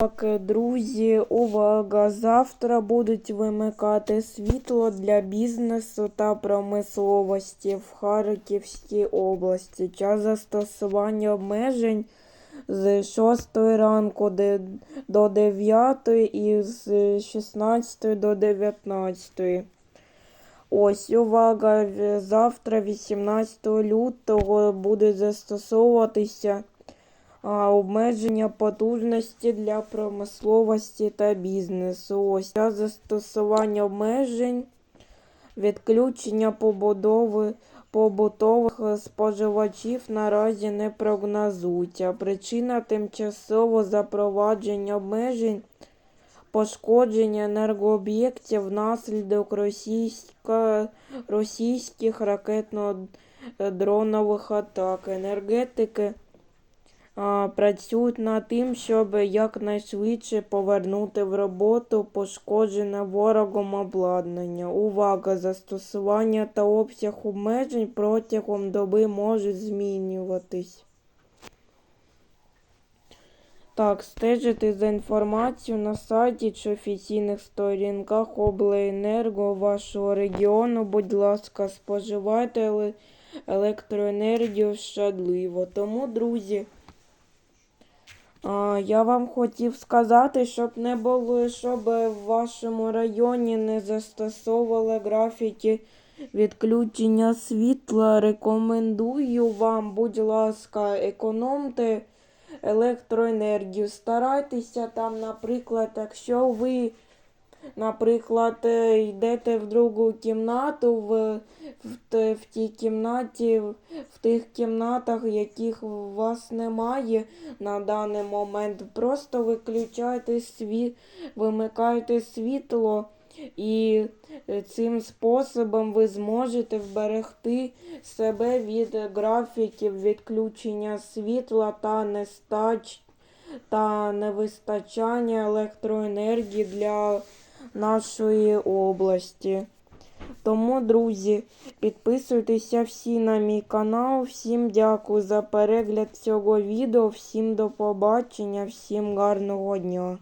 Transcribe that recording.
Так, друзі, увага! Завтра будуть вимикати світло для бізнесу та промисловості в Харківській області. Час застосування обмежень з 6 ранку до 9 і з 16 до 19. Ось, увага! Завтра, 18 лютого, буде застосовуватися обмеження потужності для промисловості та бізнесу. Ось час застосування обмежень, відключення побудови побутових споживачів наразі не прогнозується. Причина тимчасового запровадження обмежень пошкодження енергооб'єктів внаслідок російська, російських ракетно-дронових атак. Енергетики працюють над тим, щоб якнайшвидше повернути в роботу пошкоджене ворогом обладнання. Увага! Застосування та обсяг обмежень протягом доби можуть змінюватись. Так, стежити за інформацією на сайті чи офіційних сторінках обленерго вашого регіону. Будь ласка, споживайте електроенергію щадливо. Тому, друзі, я вам хотів сказати, щоб не було, щоб в вашому районі не застосовували графіки відключення світла. Рекомендую вам, будь ласка, економте електроенергію. Старайтеся там, наприклад, якщо ви, наприклад, е, йдете в другу кімнату, в, в, в тій кімнаті, в тих кімнатах, яких у вас немає на даний момент, просто виключайте сві... вимикайте світло. І е, цим способом ви зможете вберегти себе від графіків відключення світла та нестач та невистачання електроенергії для нашої області. Тому, друзі, підписуйтеся всі на мій канал. Всім дякую за перегляд цього відео, всім до побачення, всім гарного дня.